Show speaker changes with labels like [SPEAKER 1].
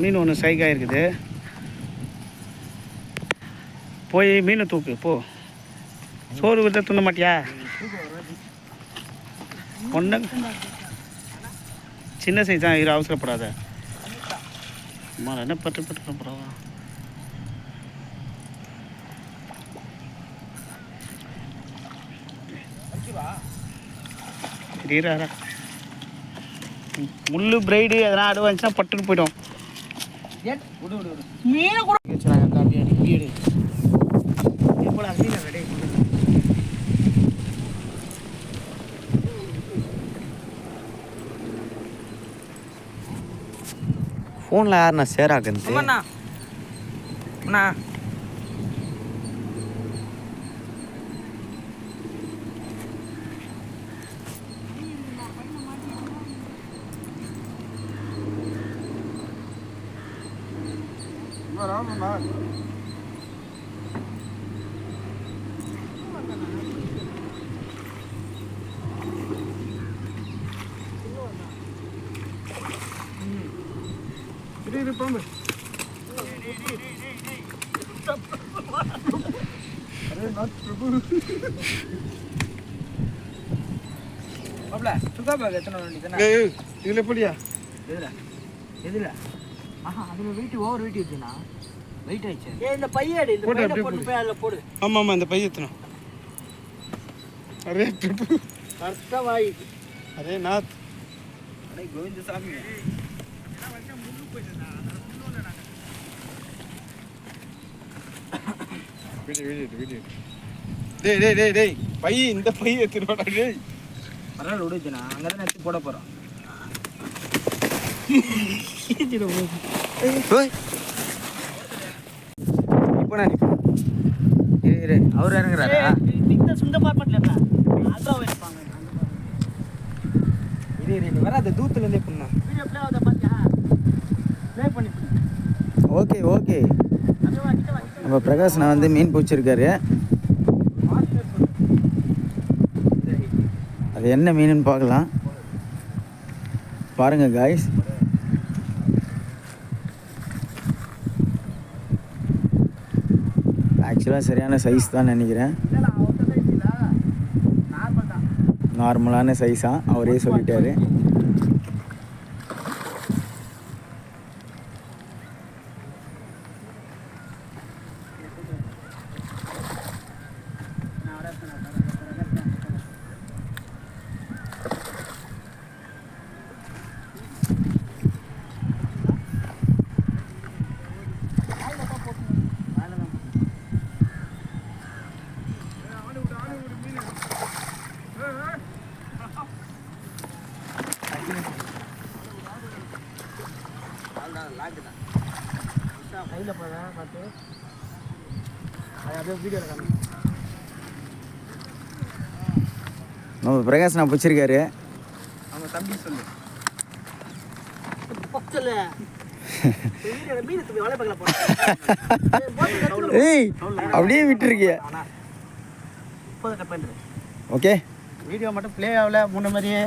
[SPEAKER 1] மீன் ஒன்று சைக்காக இருக்குது போய் மீனை தூக்கு போ. சோறு விட்ட துண்ண மாட்டியா? ஒன்று சின்ன சைஸ் தான் இரு அவசரப்படாத. அம்மா என்ன பட்டு பட்டு போகிறவா தெரியுறாரா முள்ளு பிரைடு எதனா அடுவாச்சுன்னா பட்டுன்னு போயிடும். மீனை கூட வச்சுறாங்க காப்பி அடி வீடு மீனை ரெடி
[SPEAKER 2] ஃபோனில் யாருண்ணா ஷேர் ஆகுது
[SPEAKER 3] அண்ணா அண்ணா மாப்ள சுகா பேக் எத்தனை
[SPEAKER 1] இதில் எப்படியா?
[SPEAKER 3] எதுல? எதுல? ஆஹா அதுல வெயிட் ஓவர் வெயிட் இருக்குண்ணா வெயிட் ஆயிடுச்சு. ஏ இந்த. போய்
[SPEAKER 1] எத்தணும் அரே பிரபு
[SPEAKER 3] கரெக்டா வாய்.
[SPEAKER 1] அரே நாத்.
[SPEAKER 3] அடே கோவிந்த சாமி
[SPEAKER 1] டேய் டேய் டேய் டேய். பை இந்த பை எடுத்துருவாடா டேய்.
[SPEAKER 3] பரவாயில்ல விடுச்சுண்ணா அங்கே தான் எடுத்து போட போகிறோம் இப்போ நான் இரு அவர் இறங்குறாரா? இரு இரு. இரு வராது தூத்துலேருந்தே பண்ணா.
[SPEAKER 1] வீடியோ ப்ளே ஆகுதா பாத்தியா? ப்ளே பண்ணி
[SPEAKER 2] ஓகே ஓகே. நம்ம பிரகாஷ் நான் வந்து மீன் பிடிச்சிருக்காரு அது என்ன மீனுன்னு பார்க்கலாம். பாருங்க காய்ஸ் ஆக்சுவலாக சரியான சைஸ் தான் நினைக்கிறேன். நார்மலான சைஸாக அவரே சொல்லிட்டாரு.
[SPEAKER 3] கையில் போகிறேன் பார்த்து அது அப்படியே வீடியோவில் காமி
[SPEAKER 2] நம்ம பிரகாஷ் நான் பிடிச்சிருக்காரு.
[SPEAKER 3] அவங்க தம்பி சொல்லு.
[SPEAKER 2] ஏய் அப்படியே விட்டுருக்கிய. ஓகே
[SPEAKER 1] வீடியோ மட்டும் ப்ளே ஆகல முன்ன மாதிரியே.